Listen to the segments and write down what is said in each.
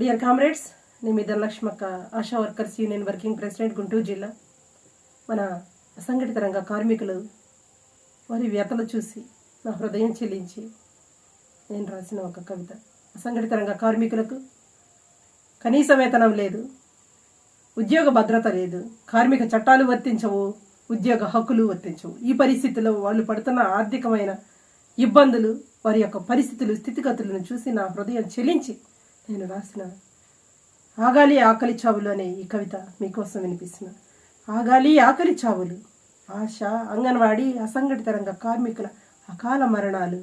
Dear comrades నేను మీ ధనలక్ష్మక్క ASHA workers union working president Guntur జిల్లా. మన అసంఘటిత రంగ కార్మికులు వారి వ్యతలు చూసి నా హృదయం చెల్లించి నేను రాసిన ఒక కవిత. అసంఘటిత రంగ కార్మికులకు కనీస వేతనం లేదు ఉద్యోగ భద్రత లేదు కార్మిక చట్టాలు వర్తించవు ఉద్యోగ హక్కులు వర్తించవు. ఈ పరిస్థితిలో వాళ్ళు పడుతున్న ఆర్థికమైన ఇబ్బందులు వారి యొక్క పరిస్థితులు స్థితిగతులను చూసి నా హృదయం చెలించి నేను రాసిన ఆగాలి ఆకలి చావులు అనే ఈ కవిత మీకోసం వినిపిస్తున్నా. ఆగాలి ఆకలి చావులు ఆశ అంగన్వాడీ అసంఘటిత రంగ కార్మికుల అకాల మరణాలు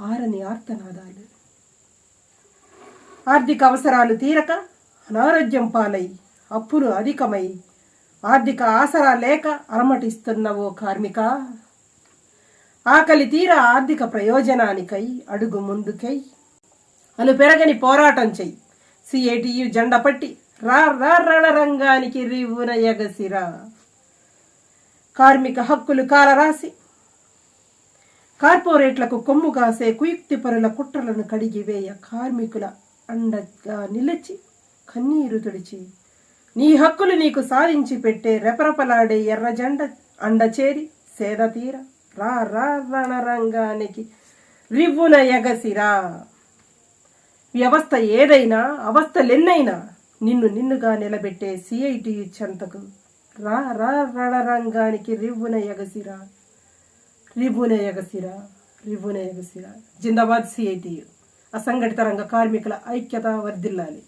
ఆరని ఆర్తనాదాలు. ఆర్థిక అవసరాలు తీరక అనారోగ్యం పాలై అప్పులు అధికమై ఆర్థిక ఆసరా లేక అలమటిస్తున్న ఓ కార్మిక. ఆకలి తీర ఆర్థిక ప్రయోజనానికై అడుగు ముందుకై అలు పెరగని పోరాటం చెయ్యి. సిఐటియు జెండా పట్టి రా రా రణరంగానికి రివ్వున ఎగసిరా. కార్మిక హక్కులు కాలరాసి. కార్పొరేట్లకు కొమ్ము కాసే కుయుక్తి పరుల కుట్రలను కడిగివేయ కార్మికుల అండగా నిలిచి కన్నీరు తుడిచి. నీ హక్కులు నీకు సాధించి పెట్టే రెపరెపలాడే ఎర్ర జెండ అండచేరి సేద తీర. రా రా రణరంగానికి రివ్వున ఎగసిరా. వ్యవస్థ ఏదైనా అవస్థలెన్నైనా నిన్ను నిన్నుగా నిలబెట్టే సిఐటి చెంతకు. రా రా రణరంగానికి రివ్వున ఎగసిరా. రివ్వున ఎగసిరా రివ్వున ఎగసిరా. జిందాబాద్ సిఐటియు. అసంఘటిత రంగ కార్మికుల ఐక్యత వర్ధిల్లాలి.